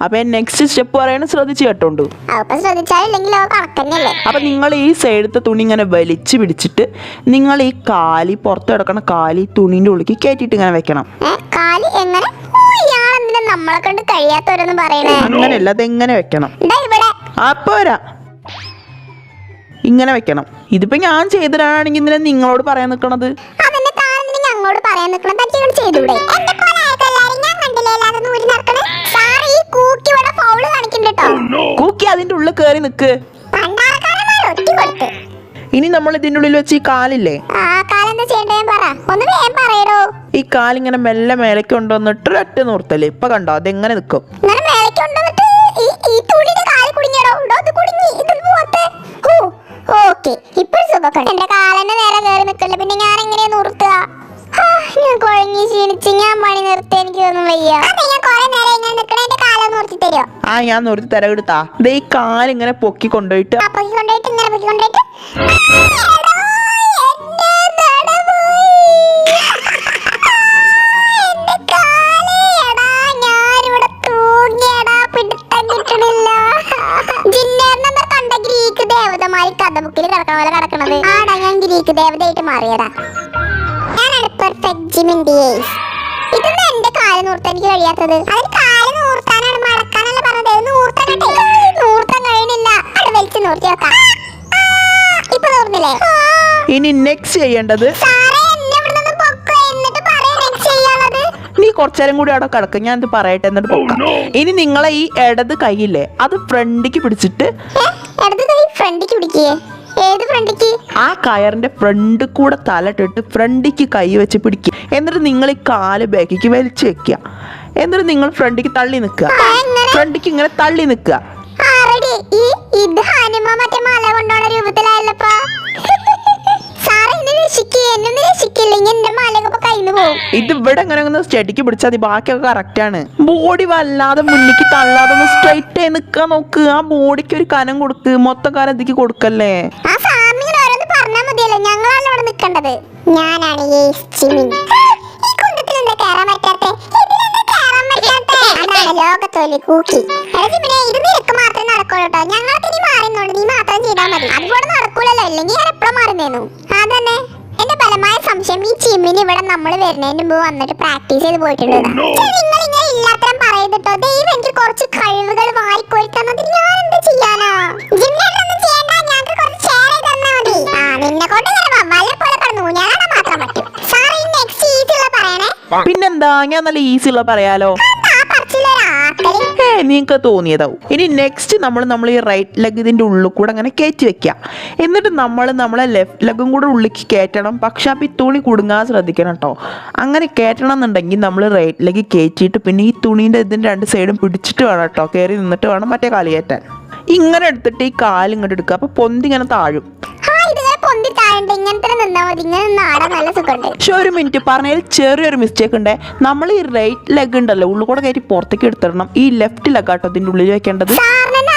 അപ്പൊ next step പറയണ ശ്രദ്ധിച്ച് കേട്ടോണ്ട്. അപ്പൊ ശ്രദ്ധിച്ചാലില്ലെങ്കിൽ അത് കണക്കന്നെയല്ലേ അപ്പൊ നിങ്ങൾ ഈ സൈഡത്തെ തുണി ഇങ്ങനെ വലിച്ചു പിടിച്ചിട്ട് നിങ്ങൾ ഈ കാലി പുറത്ത് കിടക്കണ കാലി തുണിന്റെ ഉള്ളിക്ക് കയറ്റിയിട്ട് ഇങ്ങനെ വെക്കണം. കാൽ എങ്ങനെ? നമ്മളെ കൊണ്ട് കഴിയാത്തവരൊന്നും പറയണേ? അങ്ങനെയല്ല അതെങ്ങനെ വെക്കണം? അപ്പൊ വരാം. ഇങ്ങനെ വെക്കണം. ഇതിപ്പോ ഞാൻ ചെയ്തിട്ടാണെങ്കിൽ ഇന്നലെ നിങ്ങളോട് പറയാൻ താഴെ ഞങ്ങളോട് പറയാൻ തട്ടികൾ ചെയ്തൂടെ ഈ കൂക്കി ഇവിടെ ഫൗൾ കാണിക്കുന്നുണ്ട് കേട്ടോ കൂക്കി അതിന്റെ ഉള്ളിൽ കേറി കൊടുത്ത് ഇനി നമ്മൾ ഇതിന്റെ ഉള്ളിൽ വെച്ച് ഈ കാലില്ലേ? ആ കാലം എന്താ ചെയ്യണ്ടേ പറ. ഒന്ന് വേഗം പറയടോ. ഈ കാലിങ്ങനെ മെല്ലെ മേലേക്ക് കൊണ്ടുവന്നിട്ട് ഒറ്റ നൂർത്തല്ലേ ഇപ്പൊ കണ്ടോ? അതെങ്ങനെ നിക്കും? ഞാൻ പണി നിർത്തി. എനിക്ക് ഒന്നും വയ്യ. അതെ ഞാൻ കുറെ നേരം ഇങ്ങനെ കാലം നിർത്തി തരുമോ ആ ഞാൻ നൂർത്തി തരാം എടുത്താ ദേ ഈ കാലിങ്ങനെ പൊക്കി കൊണ്ടുപോയിട്ട്. ആ പൊക്കി കൊണ്ടുപോയിട്ട് ഇങ്ങനെ പൊക്കി കൊണ്ടുപോയിട്ട്. ആടാ ഞാൻ ഗ്രീക്ക് ദേവതയായിട്ട് മാറിയതാ ഞാനാണ് പെർഫെക്റ്റ് ജിമിൻ ഡിയേസ് ഇതൊന്നും എന്റെ കാൽ നൂർത്താൻ എനിക്ക് കഴിയാത്തത്. ഇനി നെക്സ്റ്റ് ചെയ്യേണ്ടത് നീ കുറച്ചേരം കൂടി അവിടെ കിടക്കും. ഞാൻ ഇത് പറയട്ടെ എന്നിട്ട് പോക്കാം. ഇനി നിങ്ങളെ ഈ ഇടത് കൈയില്ലേ അത് ഫ്രണ്ടിക്ക് പിടിച്ചിട്ട് ഫ്രണ്ടിക്ക് പിടിക്കേ. ഏത് ഫ്രണ്ടിക്ക് ആ കയറിന്റെ ഫ്രണ്ട് കൂടെ തലട്ടിട്ട് ഫ്രണ്ടിക്ക് കൈ വെച്ച് പിടിക്കുക എന്നിട്ട് നിങ്ങൾ ഈ കാൽ ബാക്കിക്ക് വലിച്ചു വെക്കുക. എന്നിട്ട് നിങ്ങൾ ഫ്രണ്ടിക്ക് തള്ളി നിൽക്കുക. ഫ്രണ്ടിക്ക് ഇങ്ങനെ തള്ളി നിൽക്കുക. ഇത് ഇവിടെ അങ്ങനെ ഒന്ന് സ്റ്റഡിക്ക് പിടിച്ചാൽ ബാക്കിയൊക്കെ കറക്റ്റ് ആണ്. ബോഡി വല്ലാതെ മുന്നിക്ക് തള്ളാതെ ഒന്ന് സ്ട്രൈറ്റ് ആയി നിൽക്കാൻ നോക്ക്. ആ ബോഡിക്ക് ഒരു കനം കൊടുക്ക്. മൊത്തം കാലം ഇതിക്ക് കൊടുക്കല്ലേ? ഞങ്ങളാണ് ഇവിടെ നിൽക്കേണ്ടത്? ഞാനാണ് അതാണ് ലോകത്തോലി കൂക്കി ജിമിനെ ഇത് നിനക്ക് മാത്രമേ നടക്കുള്ളൂ കേട്ടോ ഞങ്ങൾക്ക് ഇനി മാറുന്നുണ്ട്. നീ മാത്രം ചെയ്താൽ മതി. അതുപോലെ നടക്കൂലല്ലോ. അല്ലെങ്കിൽ ഞാൻ എപ്പോഴും മാറുന്നേന്നു. അതന്നെ. എന്റെ ബലമായ സംശയം ഈ ചിമ്മിന് ഇവിടെ നമ്മൾ വരുന്നതിന് മുമ്പ് വന്നിട്ട് പ്രാക്ടീസ് ചെയ്ത് പോയിട്ടുണ്ട് നിങ്ങൾ ഇങ്ങനെ ഇല്ലാത്തരം പറയട്ടോ ദൈവം എനിക്ക് കുറച്ച് കഴിവുകൾ വാരിക്കോരി തന്നത് ഞാൻ എന്ത് ചെയ്യാനാ നിന്നെ കൊണ്ട് ഇങ്ങനെ വവ്വാലിനെ പോലെ കടന്നു ഞാനാണ് മാത്രം പറ്റും. സാർ ഈ നെക്സ്റ്റ് ഈസി ഉള്ള പറയണേ. പിന്നെന്താ? ഞാൻ നല്ല ഈസി ഉള്ള പറയാലോ. ആ പറച്ചിലൊരാക്കൽ നിങ്ങൾക്ക് തോന്നിയതാവും. ഇനി നെക്സ്റ്റ് നമ്മൾ നമ്മൾ ഈ റൈറ്റ് ലെഗ് ഇതിന്റെ ഉള്ളിൽ കൂടെ അങ്ങനെ കയറ്റി വെക്കുക എന്നിട്ട് നമ്മൾ നമ്മളെ ലെഫ്റ്റ് ലെഗും കൂടെ ഉള്ളിലേക്ക് കയറ്റണം. പക്ഷേ ഈ തുണി കുടുങ്ങാൻ ശ്രദ്ധിക്കണം കേട്ടോ അങ്ങനെ കയറ്റണം എന്നുണ്ടെങ്കിൽ നമ്മൾ റൈറ്റ് ലെഗ് കയറ്റിയിട്ട് പിന്നെ ഈ തുണീന്റെ ഇതിന്റെ രണ്ട് സൈഡും പിടിച്ചിട്ട് വേണം കേട്ടോ കയറി നിന്നിട്ട് വേണം മറ്റേ കാൽ കയറ്റാൻ. ഇങ്ങനെ എടുത്തിട്ട് ഈ കാലിങ്ങോട്ട് എടുക്കുക. അപ്പോൾ പൊന്തി ഇങ്ങനെ താഴും. ഇങ്ങനത്തെ നിന്നാ മതി ഇങ്ങനെ നാടാൻ നല്ല സുഖമുണ്ട്. പക്ഷെ ഒരു മിനിറ്റ് പറഞ്ഞതിൽ ചെറിയൊരു മിസ്റ്റേക്ക് ഉണ്ട്. നമ്മൾ ഈ റൈറ്റ് ലെഗ് ഉണ്ടല്ലോ ഉള്ളിൽ കൂടെ കയറ്റി പുറത്തേക്ക് എടുത്തിടണം. ഈ ലെഫ്റ്റ് ലെഗ് ആട്ടോ അതിന്റെ ഉള്ളിൽ വെക്കേണ്ടത്.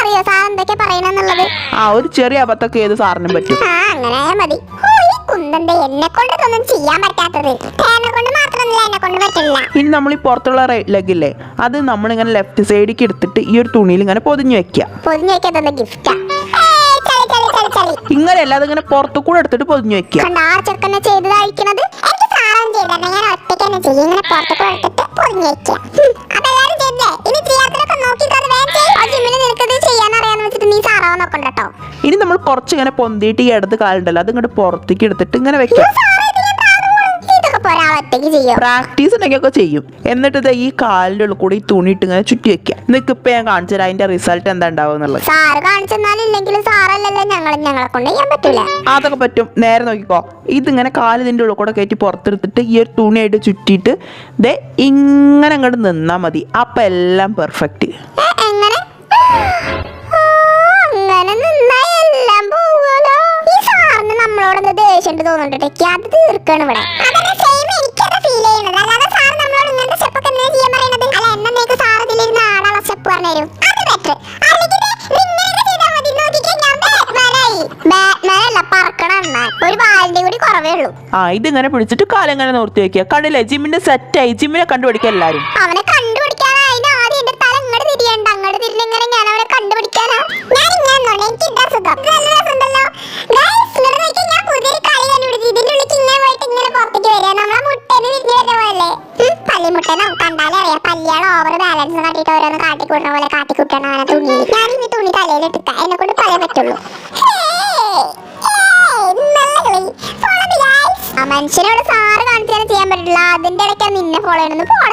അറിയോ? സാർ എന്തൊക്കെ പറയണെന്നുള്ളത്? ആ ഒരു ചെറിയ അബദ്ധമൊക്കെ ഏത് സാറിനും പറ്റും. ആ അങ്ങനെ ആയാ മതി. ഓ ഈ കുന്തന്റെ എന്നെ കൊണ്ട് ഇതൊന്നും ചെയ്യാൻ പറ്റാത്തത്. എന്നെ കൊണ്ട് മാത്രമല്ല എന്നെ കൊണ്ട് പറ്റില്ല. ഇനി നമ്മൾ ഈ പുറത്തുള്ള റൈറ്റ് ലെഗ് ഇല്ലേ അത് നമ്മളിങ്ങനെ ലെഫ്റ്റ് സൈഡിലേക്ക് എടുത്തിട്ട് ഈ ഒരു തുണിയിൽ ഇങ്ങനെ പൊതിഞ്ഞ് വെക്കുക പൊതിഞ്ഞു വെക്കാത്ത ഗിഫ്റ്റാ ചളി അതിങ്ങനെ പുറത്തു കൂടെ എടുത്തിട്ട് പൊതിഞ്ഞ് വെക്കുക. കണ്ട ആ ചെറുക്കനെ ചെയ്ത് എനിക്ക് ചെയ്തന്നെ ഞാൻ ഒറ്റയ്ക്ക് തന്നെ ചെയ്യും. ഇങ്ങനെ പുറത്ത് കൊടുത്തിട്ട് പൊതിഞ്ഞു വെക്കുക. അതെല്ലാരും ചെയ്തേ ഇനി ചെയ്യാത്തതൊക്കെ നോക്കിയിട്ട് വേഗം ചെയ്യും. ആ ജിമ്മിന് നിനക്കത് ചെയ്യാൻ അറിയാന്ന് വെച്ചിട്ട് നീ സാറാവ് നോക്കണ്ട കേട്ടോ ഇനി നമ്മൾ കുറച്ച് ഇങ്ങനെ പൊന്തിയിട്ട് ഈ ഇടത് കാലുണ്ടല്ലോ അത് ഇങ്ങോട്ട് പുറത്തേക്ക് എടുത്തിട്ട് ഇങ്ങനെ ഒരാൾ ഒറ്റയ്ക്ക് ചെയ്യോ. പ്രാക്ടീസ് ഉണ്ടെങ്കിലൊക്കെ ചെയ്യും. എന്നിട്ട് ഇത് ഈ കാലിന്റെ ഉള്ളിൽ കൂടി ഈ തുണി ഇട്ട് ഇങ്ങനെ ചുറ്റി വെക്കുക. നിനക്ക് ഇപ്പൊ ഞാൻ കാണിച്ചു തരാം അതിന്റെ റിസൾട്ട് എന്താ ഉണ്ടാവുക എന്നുള്ളത്. സാറ് കാണിച്ചെന്നാലില്ലെങ്കിലും സാറല്ലല്ലോ ഞങ്ങൾ ഞങ്ങളെ കൊണ്ട് ചെയ്യാൻ പറ്റൂല. അതൊക്കെ പറ്റും. നേരെ നോക്കിക്കോ. ഇതിങ്ങനെ കാൽ ഇതിന്റെ ഉള്ളിൽ കൂടെ കയറ്റി പുറത്തെടുത്തിട്ട് ഈ ഒരു തുണിയായിട്ട് ചുറ്റിയിട്ട് ദേ ഇങ്ങനെ അങ്ങോട്ട് നിന്നാൽ മതി. അപ്പം എല്ലാം പെർഫെക്റ്റ് എങ്ങനെ? ആ, അങ്ങനെ നിന്നാ എല്ലാം പോവുമല്ലോ. ഈ സാറിന് ദേഷ്യം തോന്നുന്നുണ്ട് അത് തീർക്കണം ഇവിടെ. ആ ഇതിങ്ങനെ പിടിച്ചിട്ട് കാലം ഇങ്ങനെ നിർത്തി വെക്കുക. കണ്ടില്ലേ? ജിമ്മിന്റെ സെറ്റായി ജിമ്മിനെ കണ്ടുപിടിക്കുക എല്ലാരും അവനെ കണ്ടുപിടിക്കാനാ ആദ്യം ഞാൻ അവനെ ഞാൻ എനിക്ക് ഇതാ സുഖം? നോക്കിയേ, ഞാൻ ഇതിന്റെ ഇങ്ങനെ പോയിട്ട് ഇങ്ങനെ നമ്മളെ പോലെ. ഓവർ ബാലൻസ് കാട്ടിട്ട് ഓരോന്ന് പോലെ അവനെ തുണി. ഞാൻ ഈ തുണി തലയിൽ എടുക്കാം. എന്നെ കൊണ്ട് പറയാൻ പറ്റുള്ളൂ. മനുഷ്യനോട് സാറ് കാണിച്ചാലും ചെയ്യാൻ പറ്റില്ല. അതിന്റെ ഇടയ്ക്ക് നിന്നെ ഫോളോ ചെയ്യണമെന്ന് പോണ